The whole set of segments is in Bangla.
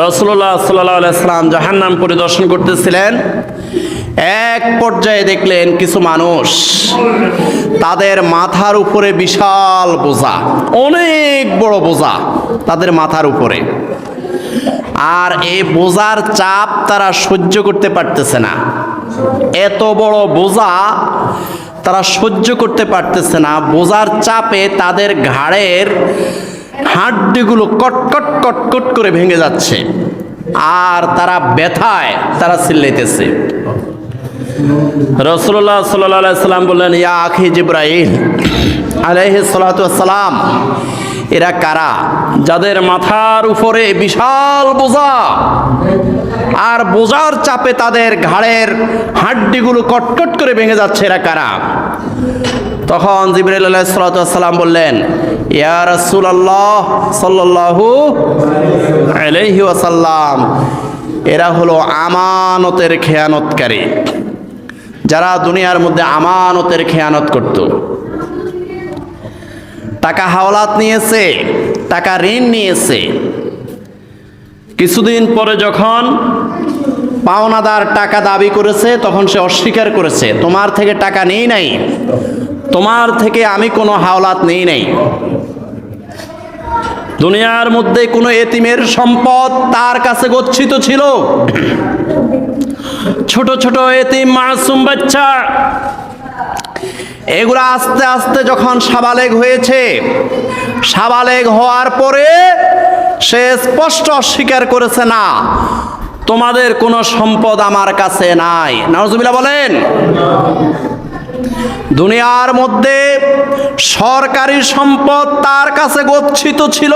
রসুল্লাহ সাল্লাম জাহান্নাম পরিদর্শন করতেছিলেন। এক পর্যায়ে দেখলেন কিছু মানুষ, তাদের মাথার উপরে বিশাল বোঝা, অনেক বড় বোঝা তাদের মাথার উপরে। আর এই বোঝার চাপ তারা সহ্য করতে পারতেছে না। এত বড় বোঝা তারা সহ্য করতে পারতেছে না। বোঝার চাপে তাদের ঘাড়ের হাড্ডিগুলো কটকট কটকট করে ভেঙে যাচ্ছে। আর তারা ব্যথায়, তারা চিল্লাইতেছে। রসুল্লাহ সাল্লাহ সাল্লাম বললেন, ইয়া আখি জিব্রাইল আলহ সালাম এরা কারা? যাদের মাথার উপরে বিশাল বোঝা, আর বোঝার চাপে তাদের ঘাড়ের হাড্ডিগুলো কটকট করে ভেঙে যাচ্ছে, এরা কারা? তখন জিবরাইল আলাইহিস সালাম বললেন, ইয়া রাসূলুল্লাহ সাল্লাল্লাহু আলাইহি ওয়াসাল্লাম, এরা হলো আমানতের খেয়ানতকারী। যারা দুনিয়ার মধ্যে আমানতের খেয়ানত করত। টাকা হাওলাত নিয়েছে, টাকা ঋণ নিয়েছে। কিছুদিন পরে যখন পাওনাদার টাকা দাবি করেছে, তখন সে অস্বীকার করেছে, তোমার থেকে টাকা নেই নাই। তোমার থেকে আমি কোনো হাওলাত নেই নাই। দুনিয়ার মধ্যে কোনো এতিমের সম্পদ তার কাছে গচ্ছিত ছিল। ছোট ছোট এতিম মাসুম বাচ্চা, এগুলো আস্তে আস্তে যখন সাবালেগ হয়েছে, সাবালেগ হওয়ার পরে সে স্পষ্ট অস্বীকার করেছে, না, তোমাদের কোনো সম্পদ আমার কাছে নাই। নজমিলা বলেন। দুনিয়ার মধ্যে সরকারি সম্পদ তার কাছে গচ্ছিত ছিল।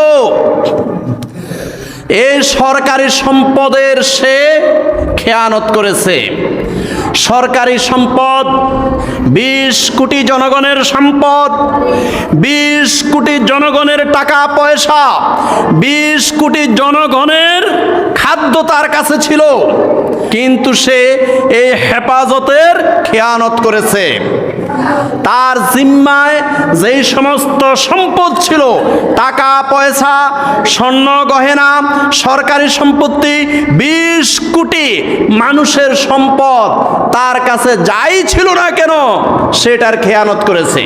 এই সরকারি সম্পদের সে খেয়ানত করেছে। সরকারি সম্পদ, বিশ কোটি জনগণের সম্পদ, বিশ কোটি জনগণের টাকা পয়সা, বিশ কোটি জনগণের খাদ্য তার কাছে ছিল। কিন্তু সে এই হেফাজতের খেয়ানত করেছে। তার জিম্মায় যেই সমস্ত সম্পদ ছিল, টাকা, পয়সা, স্বর্ণ, গহেনা, সরকারি সম্পত্তি, বিশ কোটি মানুষের সম্পদ তার কাছে যাই ছিল না কেন, সেটার খেয়ানত করেছে।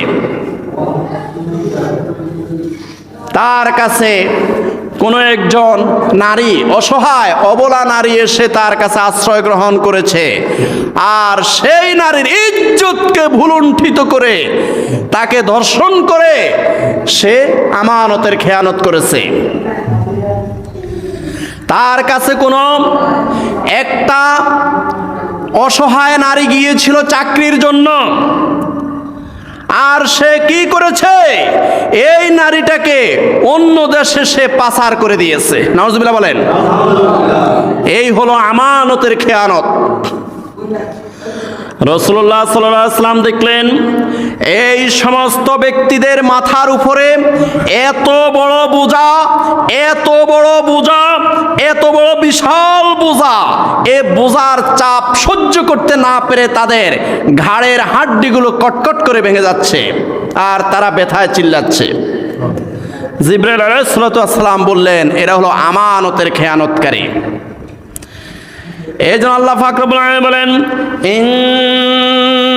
তার কাছে কোনো একজন নারী, অসহায়, অবলা নারী এসে তার কাছে আশ্রয় গ্রহণ করেছে। আর সেই নারীর ইজ্জতকে ভুলুণ্ঠিত করে তাকে ধর্ষণ করে সে আমানতের খেয়ানত করেছে। তার কাছে কোনো একটা অসহায় নারী গিয়েছিল চাকরির জন্য। আর সে কি করেছে? এই নারীটাকে অন্য দেশে সে পাচার করে দিয়েছে। নওয়াজবিল্লাহ বলেন। এই হলো আমানতের খেয়ানত। রসুল্লাহ সাল্লাম দেখলেন, এই সমস্ত ব্যক্তিদের মাথার উপরে এত বড় বোঝা, এত বড় বোঝা এত বড় বিশাল বোঝা। এ বোঝার চাপ সহ্য করতে না পেরে তাদের ঘাড়ের হাড্ডিগুলো কটকট করে ভেঙে যাচ্ছে আর তারা ব্যথায় চিল্লাচ্ছে। জিব্রাইল বললেন, এরা হলো আমানতের খেয়ানতকারী। এই জন্য আল্লাহ বলেন, ইন্নাল্লাহ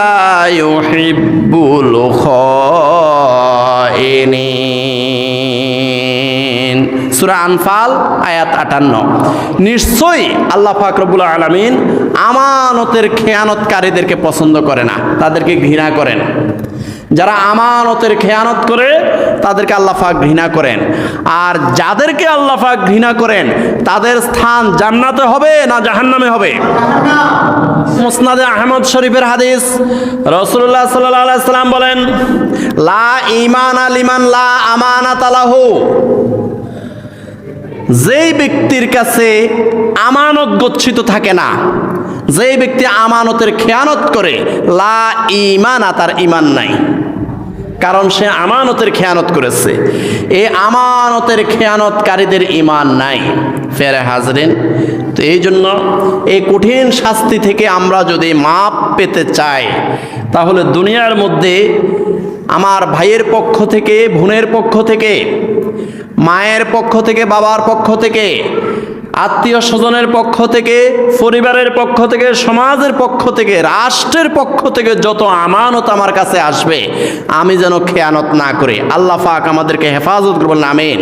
লা ইউহিব্বুল সূরা আনফাল, আয়াত আটান্ন। নিশ্চয়ই আল্লাহ ফাকরবুল আলমিন আমানতের খেয়ানতকারীদেরকে পছন্দ করে না, তাদেরকে ঘৃণা করেন। যারা আমানতের খেয়ানত করে, তাদেরকে আল্লাহ পাক ঘৃণা করেন। আর যাদেরকে আল্লাহ পাক ঘৃণা করেন, তাদের স্থান জান্নাতে হবে না জাহান্নামে হবে? মুসনাদে আহমদ শরীফের হাদিস রসুল্লাহ সাল্লাহ সাল্লাম বলেন, লা ইমান আলিমান লা আমানাত আলাহু যেই ব্যক্তির কাছে আমানত গচ্ছিত থাকে না যেই ব্যক্তি আমানতের খেয়ানত করে, লা ইমানা তার ইমান নাই। কারণ সে আমানতের খেয়ানত করেছে। এই আমানতের খেয়ানতকারীদের ইমান নাই। ফেরে হাজরেন, তো এই জন্য এই কঠিন শাস্তি থেকে আমরা যদি মাপ পেতে চাই, তাহলে দুনিয়ার মধ্যে আমার ভাইয়ের পক্ষ থেকে, বোনের পক্ষ থেকে মায়ের পক্ষ থেকে, বাবার পক্ষ থেকে, আত্মীয় স্বজনের পক্ষ থেকে, পরিবারের পক্ষ থেকে, সমাজের পক্ষ থেকে, রাষ্ট্রের পক্ষ থেকে যত আমানত আমার কাছে আসবে, আমি যেন খেয়ানত না করি। আল্লাহ ফাক আমাদেরকে হেফাজত করবেন আমিন।